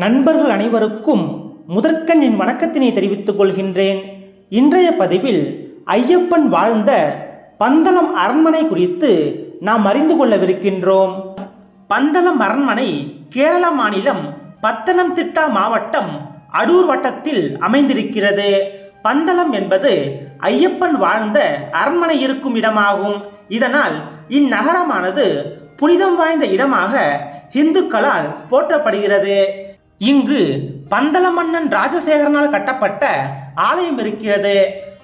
நண்பர்கள் அனைவருக்கும் முதற்கண் என் வணக்கத்தினை தெரிவித்துக் கொள்கின்றேன். இன்றைய பதிவில் ஐயப்பன் வாழ்ந்த பந்தளம் அரண்மனை குறித்து நாம் அறிந்து கொள்ளவிருக்கின்றோம். பந்தளம் அரண்மனை கேரள மாநிலம் பத்தனம்திட்டா மாவட்டம் அடூர் வட்டத்தில் அமைந்திருக்கிறது. பந்தளம் என்பது ஐயப்பன் வாழ்ந்த அரண்மனை இருக்கும் இடமாகும். இதனால் இந்நகரமானது புனிதம் வாய்ந்த இடமாக இந்துக்களால் போற்றப்படுகிறது. இங்கு பந்தள மன்னன் ராஜசேகரனால் கட்டப்பட்ட ஆலயம் இருக்கிறது.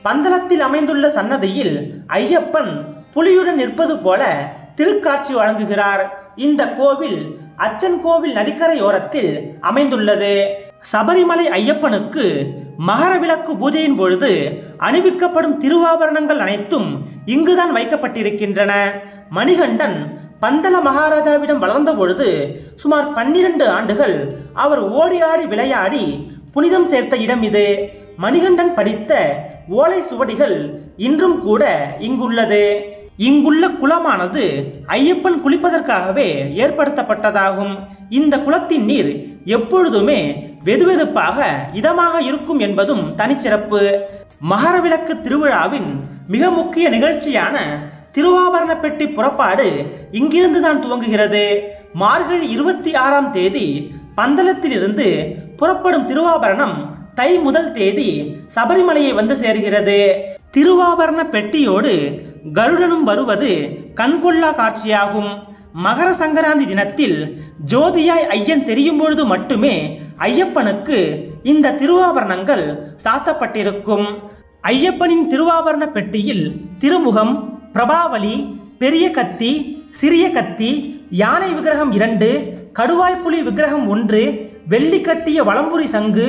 பந்தளத்தில் அமைந்துள்ள சன்னதியில் ஐயப்பன் புலியுடன் நிற்பது போல திருக்காட்சி வழங்குகிறார். இந்த கோவில் அச்சன் கோவில் நதிக்கரையோரத்தில் அமைந்துள்ளது. சபரிமலை ஐயப்பனுக்கு மகர விளக்கு பூஜையின் பொழுது அணிவிக்கப்படும் திருவாபரணங்கள் அனைத்தும் இங்குதான் வைக்கப்பட்டிருக்கின்றன. மணிகண்டன் பந்தல மகாராஜாவிடம் வளர்ந்த பொழுது சுமார் பன்னிரண்டு ஆண்டுகள் அவர் ஓடி ஆடி விளையாடி புனிதம் சேர்த்த இடம் இது. மணிகண்டன் படித்த ஓலை சுவடிகள் இன்றும் கூட இங்குள்ளது. இங்குள்ள குளமானது ஐயப்பன் குளிப்பதற்காகவே ஏற்படுத்தப்பட்டதாகும். இந்த குளத்தின் நீர் எப்பொழுதுமே வெதுவெதுப்பாக இதமாக இருக்கும் என்பதும் தனிச்சிறப்பு. மகரவிளக்கு திருவிழாவின் மிக முக்கிய நிகழ்ச்சியான திருவாபரண பெட்டி புறப்பாடு இங்கிருந்து தான் துவங்குகிறது. மார்கழி இருபத்தி ஆறாம் தேதி பந்தளத்திலிருந்து புறப்படும் திருவாபரணம் தை முதல் தேதி சபரிமலையை வந்து சேர்கிறது. திருவாபரண பெட்டியோடு கருடனும் வருவது கண்கொள்ளா காட்சியாகும். மகர சங்கராந்தி தினத்தில் ஜோதியாய் ஐயன் தெரியும் பொழுது மட்டுமே ஐயப்பனுக்கு இந்த திருவாபரணங்கள் சாத்தப்பட்டிருக்கும். ஐயப்பனின் திருவாபரண பெட்டியில் திருமுகம் பிரபாவலி பெரிய கத்தி சிறிய கத்தி யானை விக்கிரகம் இரண்டு கடுவாய்ப்புலி விக்கிரகம் ஒன்று வெள்ளி கட்டிய வளம்புரி சங்கு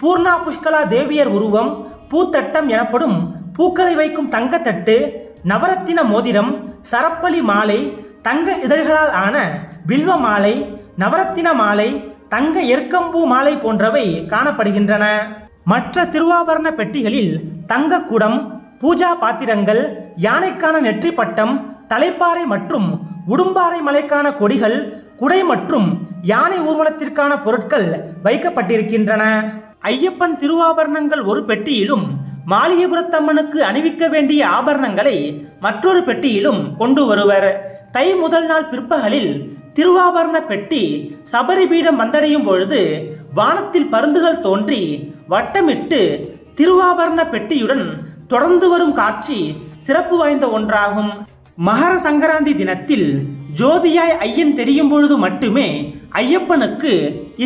பூர்ணா புஷ்கலா தேவியர் உருவம் பூத்தட்டம் எனப்படும் பூக்களை வைக்கும் தங்கத்தட்டு நவரத்தின மோதிரம் சரப்பளி மாலை தங்க இதழ்களால் ஆன வில்வ மாலை நவரத்தின மாலை தங்க எருக்கம்பூ மாலை போன்றவை காணப்படுகின்றன. மற்ற திருவாபரண பெட்டிகளில் தங்க குடம் பூஜா பாத்திரங்கள் யானைக்கான நெற்றி பட்டம் தலைப்பாறை மற்றும் உடும்பாறை மலைக்கான கொடிகள் குடை மற்றும் யானை ஊர்வலத்திற்கான பொருட்கள் வைக்கப்பட்டிருக்கின்றன. ஐயப்பன் திருவாபரணங்கள் ஒரு பெட்டியிலும் மாளிகைபுரத்தம்மனுக்கு அணிவிக்க வேண்டிய ஆபரணங்களை மற்றொரு பெட்டியிலும் கொண்டு வருவர். தை முதல் நாள் பிற்பகலில் திருவாபரண பெட்டி சபரிபீடம் வந்தடையும் பொழுது வானத்தில் பருந்துகள் தோன்றி வட்டமிட்டு திருவாபரண பெட்டியுடன் தொடர்ந்து வரும் காட்சி சிறப்பு வாய்ந்த ஒன்றாகும். மகர சங்கராந்தி தினத்தில் ஜோதியாய் ஐயன் தெரியும் பொழுது மட்டுமே ஐயப்பனுக்கு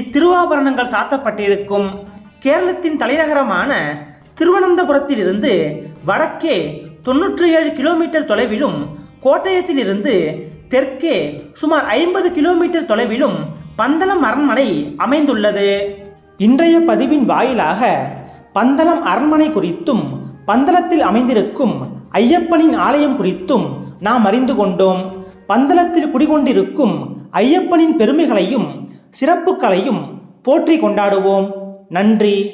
இத்திருவாபரணங்கள் சாத்தப்பட்டிருக்கும். கேரளத்தின் தலைநகரமான திருவனந்தபுரத்திலிருந்து வடக்கே தொன்னூற்றி ஏழு கிலோமீட்டர் தொலைவிலும் கோட்டயத்திலிருந்து தெற்கே சுமார் ஐம்பது கிலோமீட்டர் தொலைவிலும் பந்தளம் அரண்மனை அமைந்துள்ளது. இன்றைய பதிவின் வாயிலாக பந்தளம் அரண்மனை குறித்தும் பந்தளத்தில் அமைந்திருக்கும் ஐயப்பனின் ஆலயம் குறித்தும் நாம் அறிந்து கொண்டோம். பந்தளத்தில் குடிகொண்டிருக்கும் ஐயப்பனின் பெருமைகளையும் சிறப்புகளையும் போற்றி கொண்டாடுவோம். நன்றி.